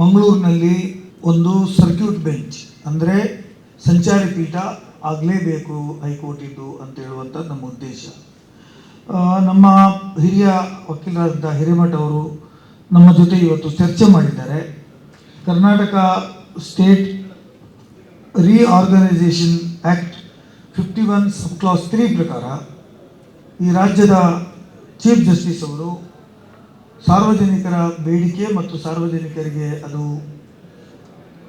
ಮಂಗಳೂರಿನಲ್ಲಿ ಒಂದು circuit bench, ಅಂದರೆ ಸಂಚಾರಿ ಪೀಠ ಆಗಲೇಬೇಕು ಹೈಕೋರ್ಟಿದ್ದು ಅಂತ ಹೇಳುವಂಥದ್ದು ನಮ್ಮ ಉದ್ದೇಶ. ನಮ್ಮ ಹಿರಿಯ ವಕೀಲರಾದಂಥ ಹಿರೇಮಠ ಅವರು ನಮ್ಮ ಜೊತೆ ಇವತ್ತು ಚರ್ಚೆ ಮಾಡಿದ್ದಾರೆ. Karnataka state reorganisation act fifty one sub clause three ಪ್ರಕಾರ ಈ ರಾಜ್ಯದ ಚೀಫ್ ಜಸ್ಟಿಸ್ ಅವರು ಸಾರ್ವಜನಿಕರ ಬೇಡಿಕೆ ಮತ್ತು ಸಾರ್ವಜನಿಕರಿಗೆ ಅದು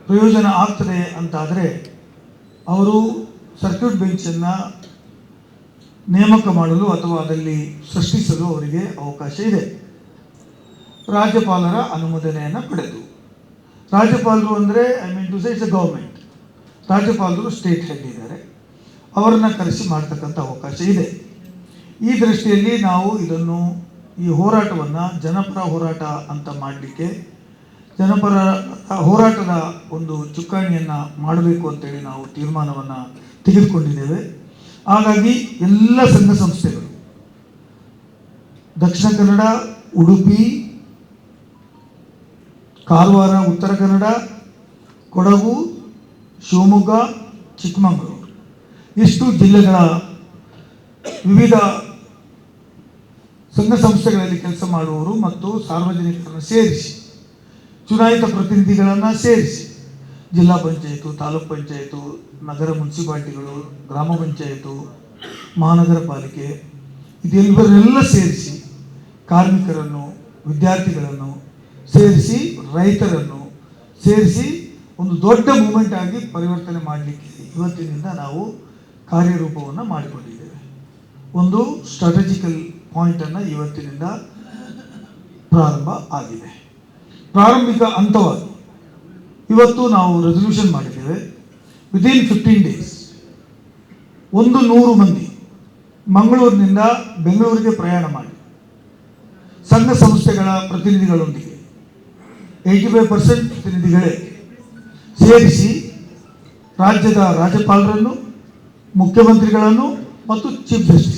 ಪ್ರಯೋಜನ ಆಗ್ತದೆ ಅಂತಾದರೆ ಅವರು ಸರ್ಕ್ಯೂಟ್ ಬೆಂಚನ್ನು ನೇಮಕ ಮಾಡಲು ಅಥವಾ ಅದರಲ್ಲಿ ಸೃಷ್ಟಿಸಲು ಅವರಿಗೆ ಅವಕಾಶ ಇದೆ. ರಾಜ್ಯಪಾಲರ ಅನುಮೋದನೆಯನ್ನು ಪಡೆದು. ರಾಜ್ಯಪಾಲರು ಅಂದರೆ I mean to say it's a government ರಾಜ್ಯಪಾಲರು ಸ್ಟೇಟ್ ಹೆಡ್ ಇದ್ದಾರೆ. ಅವರನ್ನು ಕರೆಸಿ ಮಾಡ್ತಕ್ಕಂಥ ಅವಕಾಶ ಇದೆ. ಈ ದೃಷ್ಟಿಯಲ್ಲಿ ನಾವು ಇದನ್ನು ಈ ಹೋರಾಟವನ್ನು ಜನಪರ ಹೋರಾಟ ಅಂತ ಮಾಡಲಿಕ್ಕೆ, ಜನಪರ ಹೋರಾಟದ ಒಂದು ಚುಕ್ಕಾಣಿಯನ್ನು ಮಾಡಬೇಕು ಅಂತೇಳಿ ನಾವು ತೀರ್ಮಾನವನ್ನು ತೆಗೆದುಕೊಂಡಿದ್ದೇವೆ. ಹಾಗಾಗಿ ಎಲ್ಲ ಸಂಘ ಸಂಸ್ಥೆಗಳು, ದಕ್ಷಿಣ ಕನ್ನಡ, ಉಡುಪಿ ಕಾರವಾರ ಉತ್ತರ ಕನ್ನಡ, ಕೊಡಗು, ಶಿವಮೊಗ್ಗ, ಚಿಕ್ಕಮಗಳೂರು, ಇಷ್ಟು ಜಿಲ್ಲೆಗಳ ವಿವಿಧ ಸಂಘ ಸಂಸ್ಥೆಗಳಲ್ಲಿ ಕೆಲಸ ಮಾಡುವವರು ಮತ್ತು ಸಾರ್ವಜನಿಕರನ್ನು ಸೇರಿಸಿ, ಚುನಾಯಿತ ಪ್ರತಿನಿಧಿಗಳನ್ನು ಸೇರಿಸಿ, ಜಿಲ್ಲಾ ಪಂಚಾಯಿತು, ತಾಲೂಕ್ ಪಂಚಾಯಿತು, ನಗರ ಮುನ್ಸಿಪಾಲ್ಟಿಗಳು, ಗ್ರಾಮ ಪಂಚಾಯಿತು, ಮಹಾನಗರ ಪಾಲಿಕೆ ಇದೆಲ್ಲವರೆಲ್ಲ ಸೇರಿಸಿ ಕಾರ್ಮಿಕರನ್ನು, ವಿದ್ಯಾರ್ಥಿಗಳನ್ನು ಸೇರಿಸಿ, ರೈತರನ್ನು ಸೇರಿಸಿ ಒಂದು ದೊಡ್ಡ ಮೂಮೆಂಟ್ ಆಗಿ ಪರಿವರ್ತನೆ ಮಾಡಲಿಕ್ಕೆ ಇವತ್ತಿನಿಂದ ನಾವು ಕಾರ್ಯರೂಪವನ್ನು ಮಾಡಿಕೊಂಡಿದ್ದೇವೆ. ಒಂದು ಸ್ಟ್ರಾಟಜಿಕಲ್ ಪಾಯಿಂಟನ್ನು ಇವತ್ತಿನಿಂದ ಪ್ರಾರಂಭ ಆಗಿದೆ. ಪ್ರಾರಂಭಿಕ ಹಂತವಾಗಿ ಇವತ್ತು ನಾವು ರೆಸಲ್ಯೂಷನ್ ಮಾಡಿದ್ದೇವೆ. ವಿದಿನ್ ಫಿಫ್ಟೀನ್ ಡೇಸ್ ಒಂದು ನೂರು ಮಂದಿ ಮಂಗಳೂರಿನಿಂದ ಬೆಂಗಳೂರಿಗೆ ಪ್ರಯಾಣ ಮಾಡಿ ಸಂಘ ಸಂಸ್ಥೆಗಳ ಪ್ರತಿನಿಧಿಗಳೊಂದಿಗೆ ಏಯ್ಟಿ ಫೈವ್ ಪರ್ಸೆಂಟ್ ಪ್ರತಿನಿಧಿಗಳೇ ಸೇರಿಸಿ ರಾಜ್ಯದ ರಾಜ್ಯಪಾಲರನ್ನು, ಮುಖ್ಯಮಂತ್ರಿಗಳನ್ನು ಮತ್ತು ಚೀಫ್ ಜಸ್ಟಿಸ್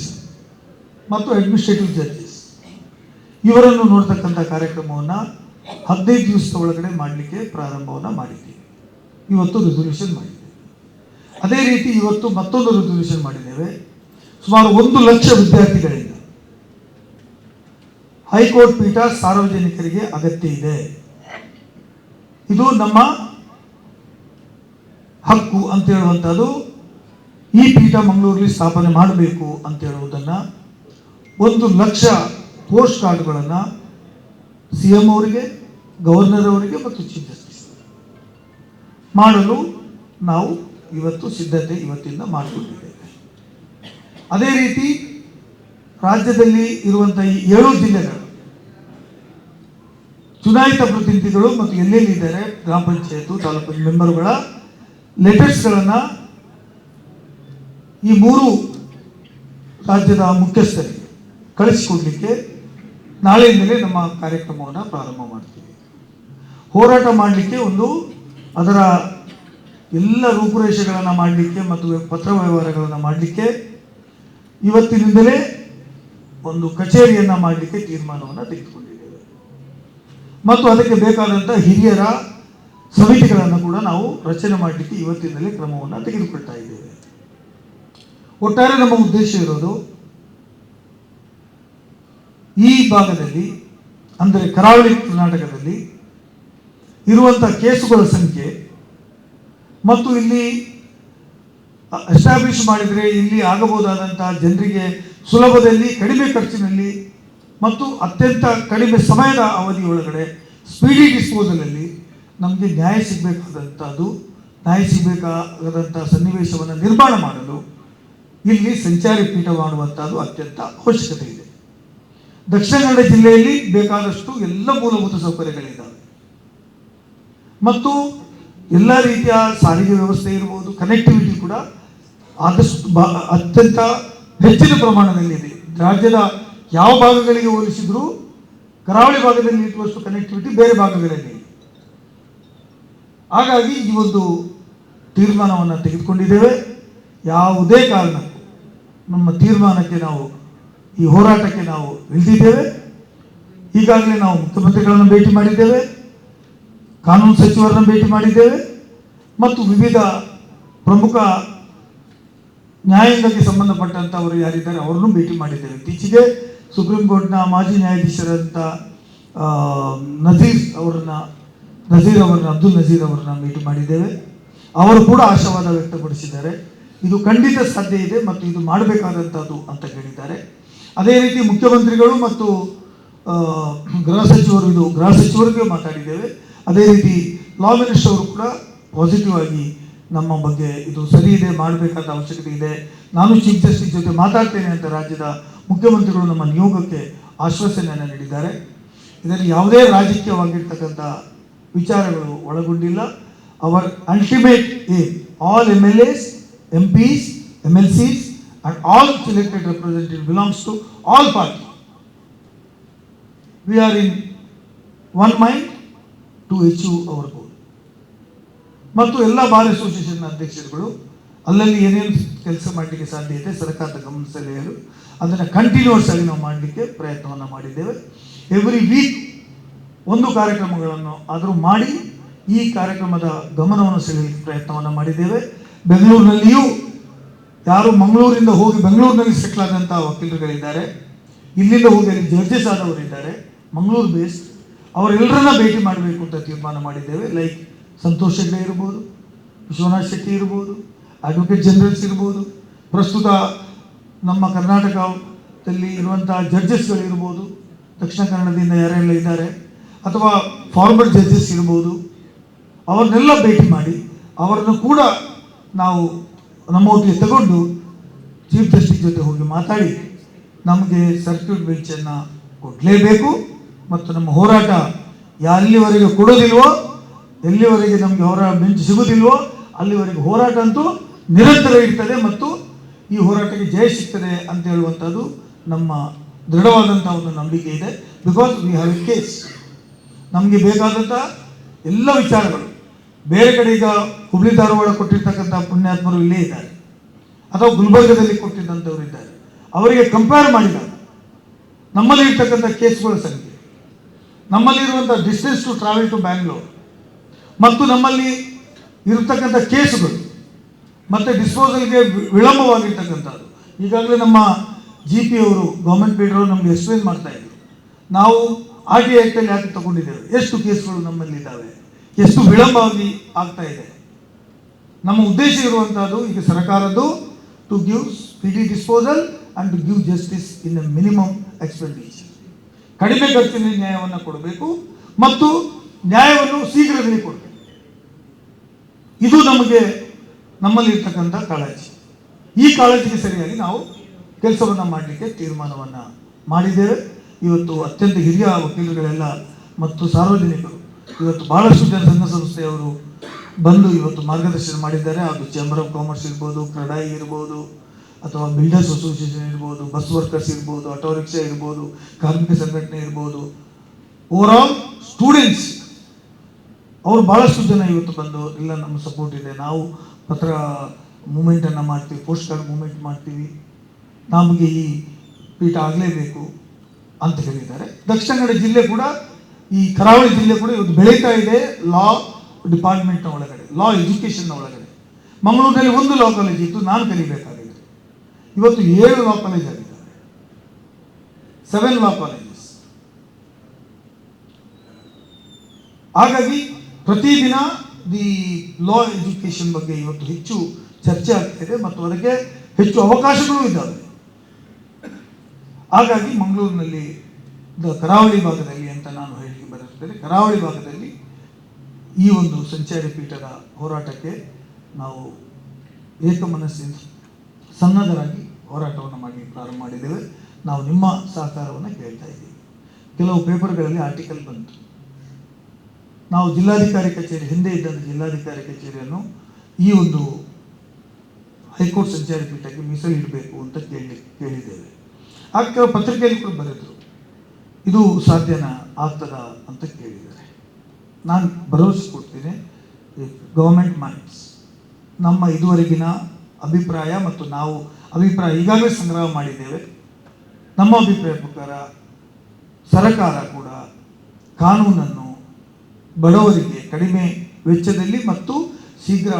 ಮತ್ತು ಅಡ್ಮಿನಿಸ್ಟ್ರೇಟಿವ್ ಜಡ್ಜಸ್ ಇವರನ್ನು ನೋಡ್ತಕ್ಕಂಥ ಕಾರ್ಯಕ್ರಮವನ್ನು ಹದಿನೈದು ದಿವಸದ ಒಳಗಡೆ ಮಾಡಲಿಕ್ಕೆ ಪ್ರಾರಂಭವನ್ನು ಮಾಡಿದ್ದೀವಿ ಇವತ್ತು ರೆಸೊಲ್ಯೂಷನ್ ಮಾಡಿದ್ದೇವೆ ಅದೇ ರೀತಿ ಇವತ್ತು ಮತ್ತೊಂದು ರೆಸೊಲ್ಯೂಷನ್ ಮಾಡಿದ್ದೇವೆ. ಸುಮಾರು ಒಂದು ಲಕ್ಷ ವಿದ್ಯಾರ್ಥಿಗಳಿಂದ. ಹೈಕೋರ್ಟ್ ಪೀಠ ಸಾರ್ವಜನಿಕರಿಗೆ ಅಗತ್ಯ ಇದೆ. ಇದು ನಮ್ಮ ಹಕ್ಕು ಅಂತ ಹೇಳುವಂಥದ್ದು ಈ ಪೀಠ ಮಂಗಳೂರಲ್ಲಿ ಸ್ಥಾಪನೆ ಮಾಡಬೇಕು ಅಂತ ಹೇಳುವುದನ್ನು ಒಂದು ಲಕ್ಷ ಪೋಸ್ಟ್ ಕಾರ್ಡ್ಗಳನ್ನು ಸಿ ಎಂ ಅವರಿಗೆ, ಗವರ್ನರ್ ಅವರಿಗೆ ಮತ್ತು ಚೀಫ್ ಜಸ್ಟಿಸ್ ಮಾಡಲು ನಾವು ಇವತ್ತು ಸಿದ್ಧತೆ ಇವತ್ತಿಂದ ಮಾಡಿಕೊಂಡಿದ್ದೇವೆ. ಅದೇ ರೀತಿ ರಾಜ್ಯದಲ್ಲಿ ಇರುವಂಥ ಈ ಏಳು ಜಿಲ್ಲೆಗಳು, ಚುನಾಯಿತ ಪ್ರತಿನಿಧಿಗಳು ಮತ್ತು ಎಲ್ಲೆಲ್ಲಿ ಇದ್ದಾರೆ, ಗ್ರಾಮ ಪಂಚಾಯತ್, ತಾಲೂಕು ಮೆಂಬರ್ಗಳ ಲೆಟರ್ಸ್ಗಳನ್ನು ಈ ಮೂರು ರಾಜ್ಯದ ಮುಖ್ಯಸ್ಥರಿಗೆ ಕಳಿಸಿಕೊಡ್ಲಿಕ್ಕೆ ನಾಳೆಯಿಂದಲೇ ನಮ್ಮ ಕಾರ್ಯಕ್ರಮವನ್ನು ಪ್ರಾರಂಭ ಮಾಡ್ತೀವಿ. ಹೋರಾಟ ಮಾಡಲಿಕ್ಕೆ ಒಂದು ಅದರ ಎಲ್ಲ ರೂಪುರೇಷೆಗಳನ್ನು ಮಾಡಲಿಕ್ಕೆ ಮತ್ತು ಪತ್ರ ವ್ಯವಹಾರಗಳನ್ನು ಮಾಡಲಿಕ್ಕೆ ಇವತ್ತಿನಿಂದಲೇ ಒಂದು ಕಚೇರಿಯನ್ನು ಮಾಡಲಿಕ್ಕೆ ತೀರ್ಮಾನವನ್ನು ತೆಗೆದುಕೊಂಡಿದ್ದೇವೆ. ಮತ್ತು ಅದಕ್ಕೆ ಬೇಕಾದಂಥ ಹಿರಿಯರ ಸಮಿತಿಗಳನ್ನು ಕೂಡ ನಾವು ರಚನೆ ಮಾಡಲಿಕ್ಕೆ ಇವತ್ತಿನಲ್ಲೇ ಕ್ರಮವನ್ನು ತೆಗೆದುಕೊಳ್ತಾ ಇದ್ದೇವೆ. ಒಟ್ಟಾರೆ ನಮ್ಮ ಉದ್ದೇಶ ಇರೋದು ಈ ಭಾಗದಲ್ಲಿ, ಅಂದರೆ ಕರಾವಳಿ ಕರ್ನಾಟಕದಲ್ಲಿ ಇರುವಂಥ ಕೇಸುಗಳ ಸಂಖ್ಯೆ ಮತ್ತು ಇಲ್ಲಿ ಎಸ್ಟಾಬ್ಲಿಷ್ ಮಾಡಿದರೆ ಇಲ್ಲಿ ಆಗಬಹುದಾದಂತಹ ಜನರಿಗೆ ಸುಲಭದಲ್ಲಿ, ಕಡಿಮೆ ಖರ್ಚಿನಲ್ಲಿ ಮತ್ತು ಅತ್ಯಂತ ಕಡಿಮೆ ಸಮಯದ ಅವಧಿಯೊಳಗಡೆ ಸ್ಪೀಡಿ ಡಿಸ್ಪೋಸಲಲ್ಲಿ ನಮಗೆ ನ್ಯಾಯ ಸಿಗಬೇಕಾದಂಥದ್ದು ನ್ಯಾಯ ಸಿಗಬೇಕಾದಂಥ ಸನ್ನಿವೇಶವನ್ನು ನಿರ್ಮಾಣ ಮಾಡಲು ಇಲ್ಲಿ ಸಂಚಾರಿ ಪೀಠ ಮಾಡುವಂಥದ್ದು ಅತ್ಯಂತ ಅವಶ್ಯಕತೆ ಇದೆ. ದಕ್ಷಿಣ ಕನ್ನಡ ಜಿಲ್ಲೆಯಲ್ಲಿ ಬೇಕಾದಷ್ಟು ಎಲ್ಲ ಮೂಲಭೂತ ಸೌಕರ್ಯಗಳಿದ್ದಾವೆ ಮತ್ತು ಎಲ್ಲ ರೀತಿಯ ಸಾರಿಗೆ ವ್ಯವಸ್ಥೆ ಇರ್ಬೋದು ಕನೆಕ್ಟಿವಿಟಿ ಕೂಡ ಆದಷ್ಟು ಅತ್ಯಂತ ಹೆಚ್ಚಿನ ಪ್ರಮಾಣದಲ್ಲಿ ಇದೆ. ರಾಜ್ಯದ ಯಾವ ಭಾಗಗಳಿಗೆ ಹೋಲಿಸಿದರೂ ಕರಾವಳಿ ಭಾಗದಲ್ಲಿ ಇರುವಷ್ಟು ಕನೆಕ್ಟಿವಿಟಿ ಬೇರೆ ಭಾಗಗಳಲ್ಲಿ. ಹಾಗಾಗಿ ಈ ಒಂದು ತೀರ್ಮಾನವನ್ನು ತೆಗೆದುಕೊಂಡಿದ್ದೇವೆ. ಯಾವುದೇ ಕಾರಣಕ್ಕೂ ನಮ್ಮ ತೀರ್ಮಾನಕ್ಕೆ ನಾವು ಈ ಹೋರಾಟಕ್ಕೆ ನಾವು ಇಳಿದಿದ್ದೇವೆ ಈಗಾಗಲೇ ನಾವು ಮುಖ್ಯಮಂತ್ರಿಗಳನ್ನು ಭೇಟಿ ಮಾಡಿದ್ದೇವೆ. ಕಾನೂನು ಸಚಿವರನ್ನು ಭೇಟಿ ಮಾಡಿದ್ದೇವೆ. ಮತ್ತು ವಿವಿಧ ಪ್ರಮುಖ ನ್ಯಾಯಾಂಗಕ್ಕೆ ಸಂಬಂಧಪಟ್ಟಂಥವರು ಯಾರಿದ್ದಾರೆ ಅವರನ್ನು ಭೇಟಿ ಮಾಡಿದ್ದೇವೆ. ಇತ್ತೀಚೆಗೆ ಸುಪ್ರೀಂ ಕೋರ್ಟ್ನ ಮಾಜಿ ನ್ಯಾಯಾಧೀಶರಂತ ನಜೀರ್ ಅವರನ್ನ ನಜೀರ್ ಅವರನ್ನ, ಅಬ್ದುಲ್ ನಜೀರ್ ಅವರನ್ನ ಭೇಟಿ ಮಾಡಿದ್ದೇವೆ. ಅವರು ಕೂಡ ಆಶಾವಾದ ವ್ಯಕ್ತಪಡಿಸಿದ್ದಾರೆ. ಇದು ಖಂಡಿತ ಸಾಧ್ಯ ಇದೆ ಮತ್ತು ಇದು ಮಾಡಬೇಕಾದಂಥದ್ದು ಅಂತ ಹೇಳಿದ್ದಾರೆ ಅದೇ ರೀತಿ ಮುಖ್ಯಮಂತ್ರಿಗಳು ಮತ್ತು ಗೃಹ ಸಚಿವರು, ಇದು ಗೃಹ ಸಚಿವರಿಗೆ ಮಾತಾಡಿದ್ದೇವೆ. ಅದೇ ರೀತಿ ಲಾ ಮಿನಿಸ್ಟರ್ ಅವರು ಕೂಡ ಪಾಸಿಟಿವ್ ಆಗಿ ನಮ್ಮ ಬಗ್ಗೆ ಇದು ಸರಿ ಇದೆ ಮಾಡಬೇಕಾದ ಅವಶ್ಯಕತೆ ಇದೆ. ನಾನು ಚೀಫ್ ಜಸ್ಟಿಸ್ ಜೊತೆ ಮಾತಾಡ್ತೇನೆ ಅಂತ ರಾಜ್ಯದ ಮುಖ್ಯಮಂತ್ರಿಗಳು ನಮ್ಮ ನಿಯೋಗಕ್ಕೆ ಆಶ್ವಾಸನೆಯನ್ನು ನೀಡಿದ್ದಾರೆ. ಇದರಲ್ಲಿ ಯಾವುದೇ ರಾಜಕೀಯವಾಗಿರ್ತಕ್ಕಂಥ ವಿಚಾರಗಳು ಒಳಗೊಂಡಿಲ್ಲ. Our ultimate aim all M L S M Ps M L Cs and all selected representative belongs to all party. We are in one mind to achieve our goal. ಮತ್ತು ಎಲ್ಲ ಬಾರ್ ಅಸೋಸಿಯೇಷನ್ ಅಧ್ಯಕ್ಷರುಗಳು, ಅಲ್ಲಲ್ಲಿ ಏನೇನು ಕೆಲಸ ಮಾಡಲಿಕ್ಕೆ ಸಾಧ್ಯ ಇದೆ, ಸರ್ಕಾರದ ಗಮನ ಸೆಳೆಯಲು ಅದನ್ನು ಕಂಟಿನ್ಯೂಸ್ ಆಗಿ ನಾವು ಮಾಡಲಿಕ್ಕೆ ಪ್ರಯತ್ನವನ್ನು ಮಾಡಿದ್ದೇವೆ ಎವ್ರಿ ವೀಕ್ ಒಂದು ಕಾರ್ಯಕ್ರಮಗಳನ್ನು ಆದರೂ ಮಾಡಿ ಈ ಕಾರ್ಯಕ್ರಮದ ಗಮನವನ್ನು ಸೆಳೆಯಲಿಕ್ಕೆ ಪ್ರಯತ್ನವನ್ನು ಮಾಡಿದ್ದೇವೆ ಬೆಂಗಳೂರಿನಲ್ಲಿಯೂ ಯಾರು ಮಂಗಳೂರಿಂದ ಹೋಗಿ ಬೆಂಗಳೂರಿನಲ್ಲಿ ಸೆಟ್ಲ್ ಆದಂಥ ವಕೀಲರುಗಳಿದ್ದಾರೆ. ಇಲ್ಲಿಂದ ಹೋಗಿ ಜಡ್ಜಸ್ ಆದವರಿದ್ದಾರೆ. ಮಂಗಳೂರು ಬೇಸ್ಡ್ ಅವರೆಲ್ಲರನ್ನ ಭೇಟಿ ಮಾಡಬೇಕು ಅಂತ ತೀರ್ಮಾನ ಮಾಡಿದ್ದೇವೆ. ಲೈಕ್ ಸಂತೋಷ್ ಹೆಗ್ಡೆ ಇರ್ಬೋದು, ವಿಶ್ವನಾಥ್ ಶೆಟ್ಟಿ ಇರ್ಬೋದು ಅಡ್ವೊಕೇಟ್ ಜನರಲ್ಸ್ ಇರ್ಬೋದು. ಪ್ರಸ್ತುತ ನಮ್ಮ ಕರ್ನಾಟಕದಲ್ಲಿ ಇರುವಂಥ ಜಡ್ಜಸ್ಗಳಿರ್ಬೋದು ದಕ್ಷಿಣ ಕನ್ನಡದಿಂದ ಯಾರೆಲ್ಲ ಇದ್ದಾರೆ. ಅಥವಾ ಫಾರ್ಮರ್ ಜಡ್ಜಸ್ ಇರ್ಬೋದು. ಅವ್ರನ್ನೆಲ್ಲ ಭೇಟಿ ಮಾಡಿ ಅವರನ್ನು ಕೂಡ ನಾವು ನಮ್ಮ ಒಟ್ಟಿಗೆ ತಗೊಂಡು ಚೀಫ್ ಜಸ್ಟಿಸ್ ಜೊತೆ ಹೋಗಿ ಮಾತಾಡಿ ನಮಗೆ ಸರ್ಕ್ಯೂಟ್ ಬೆಂಚನ್ನು ಕೊಡಲೇಬೇಕು ಮತ್ತು ನಮ್ಮ ಹೋರಾಟ ಎಲ್ಲಿವರೆಗೆ ಕೊಡೋದಿಲ್ವೋ, ಎಲ್ಲಿವರೆಗೆ ನಮಗೆ ಹೋರಾಟ ಬೆಂಚ್ ಸಿಗೋದಿಲ್ವೋ, ಅಲ್ಲಿವರೆಗೆ ಹೋರಾಟ ಅಂತೂ ನಿರಂತರ ಇರ್ತದೆ ಮತ್ತು ಈ ಹೋರಾಟಕ್ಕೆ ಜಯ ಸಿಗ್ತದೆ ಅಂತ ಹೇಳುವಂಥದ್ದು ನಮ್ಮ ದೃಢವಾದಂಥ ಒಂದು ನಂಬಿಕೆ ಇದೆ. Because we have a case ನಮಗೆ ಬೇಕಾದಂಥ ಎಲ್ಲ ವಿಚಾರಗಳು ಬೇರೆ ಕಡೆ ಈಗ ಹುಬ್ಳಿ ಧಾರವಾಡ ಕೊಟ್ಟಿರ್ತಕ್ಕಂಥ ಪುಣ್ಯಾತ್ಮರು ಇಲ್ಲೇ ಇದ್ದಾರೆ. ಅಥವಾ ಗುಲ್ಬರ್ಗದಲ್ಲಿ ಕೊಟ್ಟಿದ್ದಂಥವ್ರು ಇದ್ದಾರೆ. ಅವರಿಗೆ ಕಂಪೇರ್ ಮಾಡಿದಾಗ ನಮ್ಮಲ್ಲಿ ಇರ್ತಕ್ಕಂಥ ಕೇಸ್ಗಳ ಸಂಖ್ಯೆ ನಮ್ಮಲ್ಲಿರುವಂಥ distance to travel to Bangalore ಮತ್ತು ನಮ್ಮಲ್ಲಿ ಇರತಕ್ಕಂಥ ಕೇಸುಗಳು, ಮತ್ತು ಡಿಸ್ಪೋಸಲ್ಗೆ ವಿಳಂಬವಾಗಿರ್ತಕ್ಕಂಥದ್ದು. ಈಗಾಗಲೇ ನಮ್ಮ ಜಿ ಪಿ ಅವರು ಗೌರ್ಮೆಂಟ್ ಬೀಡರು ನಮಗೆ ಎಕ್ಸ್ಪ್ಲೇನ್ ಮಾಡ್ತಾ ಇದ್ರು. ನಾವು ಆರ್ ಟಿ ಆ್ಯಕ್ಟಲ್ಲಿ ಯಾಕೆ ತಗೊಂಡಿದ್ದೇವೆ? ಎಷ್ಟು ಕೇಸ್ಗಳು ನಮ್ಮಲ್ಲಿ ಇದ್ದಾವೆ? ಎಷ್ಟು ವಿಳಂಬವಾಗಿ ಆಗ್ತಾ ಇದೆ. ನಮ್ಮ ಉದ್ದೇಶ ಇರುವಂತಹದ್ದು, ಈಗ ಸರ್ಕಾರದ್ದು to give speedy disposal and to give justice in a minimum expenditure ಕಡಿಮೆ ಖರ್ಚಿನಲ್ಲಿ ನ್ಯಾಯವನ್ನು ಕೊಡಬೇಕು ಮತ್ತು ನ್ಯಾಯವನ್ನು ಶೀಘ್ರದಲ್ಲಿ ಕೊಡಬೇಕು. ಇದು ನಮಗೆ ನಮ್ಮಲ್ಲಿ ಇರ್ತಕ್ಕಂಥ ಕಾಳಜಿ. ಈ ಕಾಳಜಿಗೆ ಸರಿಯಾಗಿ ನಾವು ಕೆಲಸವನ್ನು ಮಾಡಲಿಕ್ಕೆ ತೀರ್ಮಾನವನ್ನು ಮಾಡಿದ್ದೇವೆ. ಇವತ್ತು ಅತ್ಯಂತ ಹಿರಿಯ ವಕೀಲರುಗಳೆಲ್ಲ ಮತ್ತು ಸಾರ್ವಜನಿಕರು ಇವತ್ತು ಬಹಳಷ್ಟು ಜನ ಸಂಘ ಸಂಸ್ಥೆಯವರು ಬಂದು ಇವತ್ತು ಮಾರ್ಗದರ್ಶನ ಮಾಡಿದ್ದಾರೆ. ಅದು ಚೇಂಬರ್ ಆಫ್ ಕಾಮರ್ಸ್ ಇರ್ಬೋದು ಕ್ರಡಾಯಿ ಇರ್ಬೋದು, ಅಥವಾ ಬಿಲ್ಡರ್ಸ್ ಅಸೋಸಿಯೇಷನ್ ಇರ್ಬೋದು ಬಸ್ ವರ್ಕರ್ಸ್ ಇರ್ಬೋದು ಆಟೋ ರಿಕ್ಷಾ ಇರ್ಬೋದು, ಕಾರ್ಮಿಕ ಸಂಘಟನೆ ಇರ್ಬೋದು. ಓವರ್ ಆಲ್ ಸ್ಟೂಡೆಂಟ್ಸ್ ಅವರು ಬಹಳಷ್ಟು ಜನ ಇವತ್ತು ಬಂದು ಇಲ್ಲ ನಮ್ಮ ಸಪೋರ್ಟ್ ಇದೆ. ನಾವು ಪತ್ರ ಮೂಮೆಂಟನ್ನು ಮಾಡ್ತೀವಿ ಪೋಸ್ಟ್ ಕಾರ್ಡ್ ಮೂಮೆಂಟ್ ಮಾಡ್ತೀವಿ. ನಮಗೆ ಈ ಪೀಠ ಆಗಲೇಬೇಕು ಅಂತ ಹೇಳಿದ್ದಾರೆ. ದಕ್ಷಿಣ ಕನ್ನಡ ಜಿಲ್ಲೆ ಕೂಡ ಈ ಕರಾವಳಿ ಜಿಲ್ಲೆ ಕೂಡ ಇವತ್ತು ಬೆಳೀತಾ ಇದೆ ಲಾ ಡಿಪಾರ್ಟ್ಮೆಂಟ್ನ ಒಳಗಡೆ ಲಾ ಎಜುಕೇಷನ್ನ ಒಳಗಡೆ. ಮಂಗಳೂರಿನಲ್ಲಿ ಒಂದು ಲಾ ಕಾಲೇಜ್ ಇತ್ತು, ನಾನು ಕಲಿಬೇಕಾಗಿದೆ ಇವತ್ತು ಏಳು ಲಾ ಕಾಲೇಜ್ ಆಗಿದ್ದಾರೆ ಸೆವೆನ್ ಲಾ ಕಾಲೇಜಸ್ ಹಾಗಾಗಿ ಪ್ರತಿದಿನ ದಿ ಲಾ ಎಜುಕೇಷನ್ ಬಗ್ಗೆ ಇವತ್ತು ಹೆಚ್ಚು ಚರ್ಚೆ ಆಗ್ತಿದೆ ಮತ್ತು ಅದಕ್ಕೆ ಹೆಚ್ಚು ಅವಕಾಶಗಳು ಇದ್ದಾವೆ. ಹಾಗಾಗಿ ಮಂಗಳೂರಿನಲ್ಲಿ ಕರಾವಳಿ ಭಾಗದಲ್ಲಿ ಅಂತ ನಾನು ಹೇಳಿ ಬರುತ್ತೇನೆ ಕರಾವಳಿ ಭಾಗದಲ್ಲಿ ಈ ಒಂದು ಸಂಚಾರಿ ಪೀಠದ ಹೋರಾಟಕ್ಕೆ ನಾವು ಏಕಮನಸ್ಸಿನ ಸನ್ನದ್ಧರಾಗಿ ಹೋರಾಟವನ್ನು ಮಾಡಿ ಪ್ರಾರಂಭ ಮಾಡಿದ್ದೇವೆ. ನಾವು ನಿಮ್ಮ ಸಹಕಾರವನ್ನು ಕೇಳ್ತಾ ಇದ್ದೀವಿ. ಕೆಲವು ಪೇಪರ್ಗಳಲ್ಲಿ ಆರ್ಟಿಕಲ್ ಬಂತು. ನಾವು ಜಿಲ್ಲಾಧಿಕಾರಿ ಕಚೇರಿ, ಹಿಂದೆ ಇದ್ದಂಥ ಜಿಲ್ಲಾಧಿಕಾರಿ ಕಚೇರಿಯನ್ನು ಈ ಒಂದು ಹೈಕೋರ್ಟ್ ಸಂಚಾರಿ ಪೀಠಕ್ಕೆ ಮೀಸಲಿಡಬೇಕು ಅಂತ ಕೇಳಿ, ಕೇಳಿದ್ದೇವೆ. ಆ ಕೆಲವು ಪತ್ರಿಕೆಯಲ್ಲಿ ಕೂಡ ಬರೆದರು. ಇದು ಸಾಧ್ಯನಾ ಆಗ್ತದ ಅಂತ ಕೇಳಿದ್ದಾರೆ. ನಾನು ಭರವಸೆ ಕೊಡ್ತೀನಿ ಗೌರ್ಮೆಂಟ್ ಮೈಂಡ್ಸ್ ನಮ್ಮ ಇದುವರೆಗಿನ ಅಭಿಪ್ರಾಯ ಮತ್ತು ನಾವು ಅಭಿಪ್ರಾಯ ಈಗಾಗಲೇ ಸಂಗ್ರಹ ಮಾಡಿದ್ದೇವೆ. ನಮ್ಮ ಅಭಿಪ್ರಾಯ ಪ್ರಕಾರ ಸರಕಾರ ಕೂಡ ಕಾನೂನನ್ನು ಬಡವರಿಗೆ ಕಡಿಮೆ ವೆಚ್ಚದಲ್ಲಿ ಮತ್ತು ಶೀಘ್ರ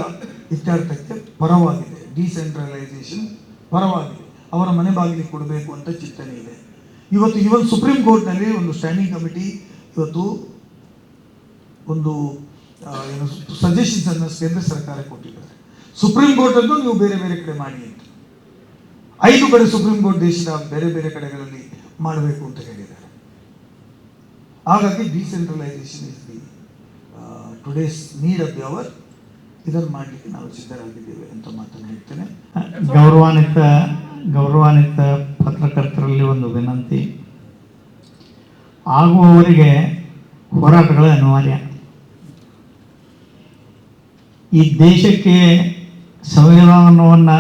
ಇತ್ಯರ್ಥಕ್ಕೆ ಪರವಾಗಿದೆ. ಡಿಸೆಂಟ್ರಲೈಸೇಷನ್ ಪರವಾಗಿದೆ. ಅವರ ಮನೆ ಬಾಗಿಲಿಗೆ ಕೊಡಬೇಕು ಅಂತ ಚಿಂತನೆ ಇದೆ. ಇವತ್ತು ಇವನ್ ಸುಪ್ರೀಂ ಕೋರ್ಟ್ನಲ್ಲಿ ಒಂದು ಸ್ಟ್ಯಾಂಡಿಂಗ್ ಕಮಿಟಿ ಇವತ್ತು ಒಂದು ಏನು ಸಜೆಷನ್ಸ್ ಅನ್ನು ಕೇಂದ್ರ ಸರ್ಕಾರ ಕೊಟ್ಟಿದ್ದಾರೆ. ಸುಪ್ರೀಂ ಕೋರ್ಟ್ ಅನ್ನು ನೀವು ಬೇರೆ ಬೇರೆ ಕಡೆ ಮಾಡಿ ಅಂತ. ಐದು ಕಡೆ ಸುಪ್ರೀಂ ಕೋರ್ಟ್ ದೇಶದ ಬೇರೆ ಬೇರೆ ಕಡೆಗಳಲ್ಲಿ ಮಾಡಬೇಕು ಅಂತ ಹೇಳಿದ್ದಾರೆ. ಹಾಗಾಗಿ decentralisation is the today's need of the our ಇದನ್ನು ಮಾಡಲಿಕ್ಕೆ ನಾವು ಸಿದ್ಧರಾಗಿದ್ದೇವೆ ಅಂತ ಮಾತನ್ನು ಹೇಳ್ತೇನೆ. ಗೌರವಾನ್ವಿತ ಗೌರವಾನ್ವಿತ ಪತ್ರಕರ್ತರಲ್ಲಿ ಒಂದು ವಿನಂತಿ. ಆಗುವವರಿಗೆ ಹೋರಾಟಗಳು ಅನಿವಾರ್ಯ. ಈ ದೇಶಕ್ಕೆ ಸಂವಿಧಾನವನ್ನು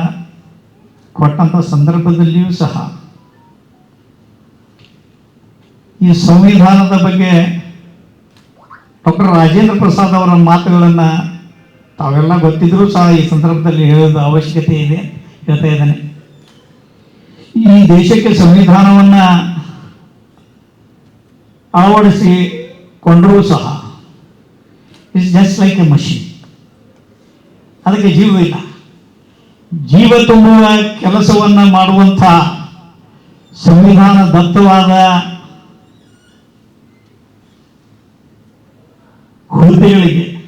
ಕೊಟ್ಟಂಥ ಸಂದರ್ಭದಲ್ಲಿಯೂ ಸಹ ಈ ಸಂವಿಧಾನದ ಬಗ್ಗೆ ಡಾಕ್ಟರ್ ರಾಜೇಂದ್ರ ಪ್ರಸಾದ್ ಅವರ ಮಾತುಗಳನ್ನು ತಾವೆಲ್ಲ ಗೊತ್ತಿದ್ರೂ ಸಹ ಈ ಸಂದರ್ಭದಲ್ಲಿ ಹೇಳೋದು ಅವಶ್ಯಕತೆ ಇದೆ, ಹೇಳ್ತಾ ಇದ್ದಾನೆ. ಈ ದೇಶಕ್ಕೆ ಸಂವಿಧಾನವನ್ನ ಅಳವಡಿಸಿಕೊಂಡರೂ ಸಹ it's just like a machine ಅದಕ್ಕೆ ಜೀವ ಇಲ್ಲ. ಜೀವ ತುಂಬುವ ಕೆಲಸವನ್ನ ಮಾಡುವಂಥ ಸಂವಿಧಾನ ದತ್ತವಾದ ಹುದ್ದೆಗಳಿಗೆ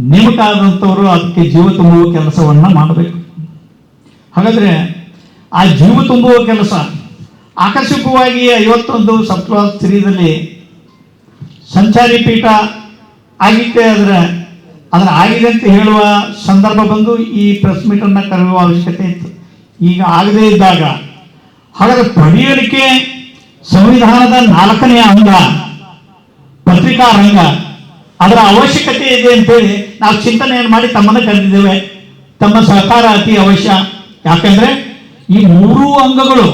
ನೇಮಕ ಆದಂಥವರು ಅದಕ್ಕೆ ಜೀವ ತುಂಬುವ ಕೆಲಸವನ್ನ ಮಾಡಬೇಕು. ಹಾಗಾದ್ರೆ ಆ ಜೀವ ತುಂಬುವ ಕೆಲಸ. ಆಕಸ್ಮಿಕವಾಗಿ ಐವತ್ತೊಂದು ಸಪ್ತವಾದ ಸ್ತ್ರೀದಲ್ಲಿ ಸಂಚಾರಿ ಪೀಠ ಆಗಿತ್ತೆ ಅದರ ಅದರ ಆಗಿದೆ ಅಂತ ಹೇಳುವ ಸಂದರ್ಭ ಬಂದು ಈ ಪ್ರೆಸ್ ಮೀಟನ್ನು ಕರೆಯುವ ಅವಶ್ಯಕತೆ ಇತ್ತು. ಈಗ ಆಗದೇ ಇದ್ದಾಗ ಹಾಗಾದ್ರೆ ಪಡೆಯಲಿಕ್ಕೆ ಸಂವಿಧಾನದ ನಾಲ್ಕನೆಯ ಅಂಗ, ಪತ್ರಿಕಾ ರಂಗ, ಅದರ ಅವಶ್ಯಕತೆ ಇದೆ ಅಂತೇಳಿ ನಾವು ಚಿಂತನೆಯನ್ನು ಮಾಡಿ ತಮ್ಮನ್ನು ಕರೆದಿದ್ದೇವೆ. ತಮ್ಮ ಸಹಕಾರ ಅತಿ ಅವಶ್ಯ. ಯಾಕಂದ್ರೆ ಈ ಮೂರೂ ಅಂಗಗಳು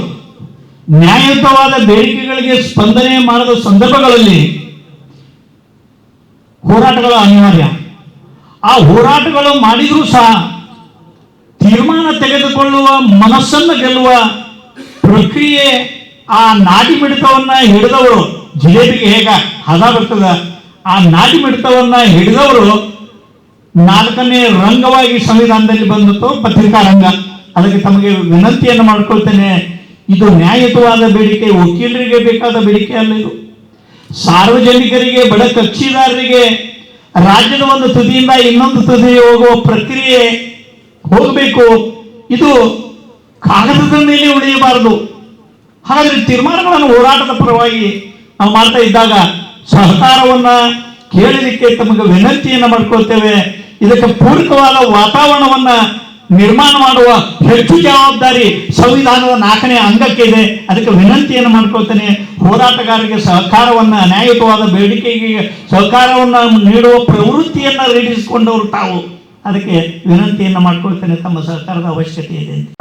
ನ್ಯಾಯಯುತವಾದ ಬೇಡಿಕೆಗಳಿಗೆ ಸ್ಪಂದನೆ ಮಾಡದ ಸಂದರ್ಭಗಳಲ್ಲಿ ಹೋರಾಟಗಳು ಅನಿವಾರ್ಯ. ಆ ಹೋರಾಟಗಳು ಮಾಡಿದರೂ ಸಹ ತೀರ್ಮಾನ ತೆಗೆದುಕೊಳ್ಳುವ ಮನಸ್ಸನ್ನು ಗೆಲ್ಲುವ ಪ್ರಕ್ರಿಯೆ ಆ ನಾಟಿ ಮಿಡಿತವನ್ನ ಹಿಡಿದವರು, ಜಿಲೇಬಿಗೆ ಹೇಗ ಹದ ಬರ್ತದ? ಆ ನಾಟಿ ಮಿಡಿತವನ್ನ ಹಿಡಿದವರು ನಾಲ್ಕನೇ ರಂಗವಾಗಿ ಸಂವಿಧಾನದಲ್ಲಿ ಬಂದಿತ್ತು ಪತ್ರಿಕಾ ರಂಗ. ಅದಕ್ಕೆ ತಮಗೆ ವಿನಂತಿಯನ್ನು ಮಾಡ್ಕೊಳ್ತೇನೆ, ಇದು ನ್ಯಾಯಯುತವಾದ ಬೇಡಿಕೆ, ವಕೀಲರಿಗೆ ಬೇಕಾದ ಬೇಡಿಕೆ ಅಲ್ಲ ಇದು. ಸಾರ್ವಜನಿಕರಿಗೆ, ಬಡ ಕಕ್ಷಿದಾರರಿಗೆ, ರಾಜ್ಯದ ಒಂದು ತುದಿಯಿಂದ ಇನ್ನೊಂದು ತುದಿಗೆ ಹೋಗುವ ಪ್ರಕ್ರಿಯೆ ಹೋಗಬೇಕು. ಇದು ಕಾಗದದ ಮೇಲೆ ಉಳಿಯಬಾರದು. ಹಾಗಾದ್ರೆ ತೀರ್ಮಾನಗಳನ್ನು ಹೋರಾಟದ ಪರವಾಗಿ ನಾವು ಮಾಡ್ತಾ ಇದ್ದಾಗ ಸಹಕಾರವನ್ನ ಕೇಳಲಿಕ್ಕೆ ತಮಗೆ ವಿನಂತಿಯನ್ನು ಮಾಡ್ಕೊಳ್ತೇವೆ. ಇದಕ್ಕೆ ಪೂರಕವಾದ ವಾತಾವರಣವನ್ನ ನಿರ್ಮಾಣ ಮಾಡುವ ಹೆಚ್ಚು ಜವಾಬ್ದಾರಿ ಸಂವಿಧಾನದ ನಾಲ್ಕನೇ ಅಂಗಕ್ಕೆ ಇದೆ. ಅದಕ್ಕೆ ವಿನಂತಿಯನ್ನು ಮಾಡ್ಕೊಳ್ತೇನೆ. ಹೋರಾಟಗಾರರಿಗೆ ಸಹಕಾರವನ್ನು ನ್ಯಾಯಯುತವಾದ ಬೇಡಿಕೆಗೆ ಸಹಕಾರವನ್ನು ನೀಡುವ ಪ್ರವೃತ್ತಿಯನ್ನು ರೂಢಿಸಿಕೊಂಡವರು ತಾವು. ಅದಕ್ಕೆ ವಿನಂತಿಯನ್ನು ಮಾಡ್ಕೊಳ್ತೇನೆ. ತಮ್ಮ ಸಹಕಾರದ ಅವಶ್ಯಕತೆ ಇದೆ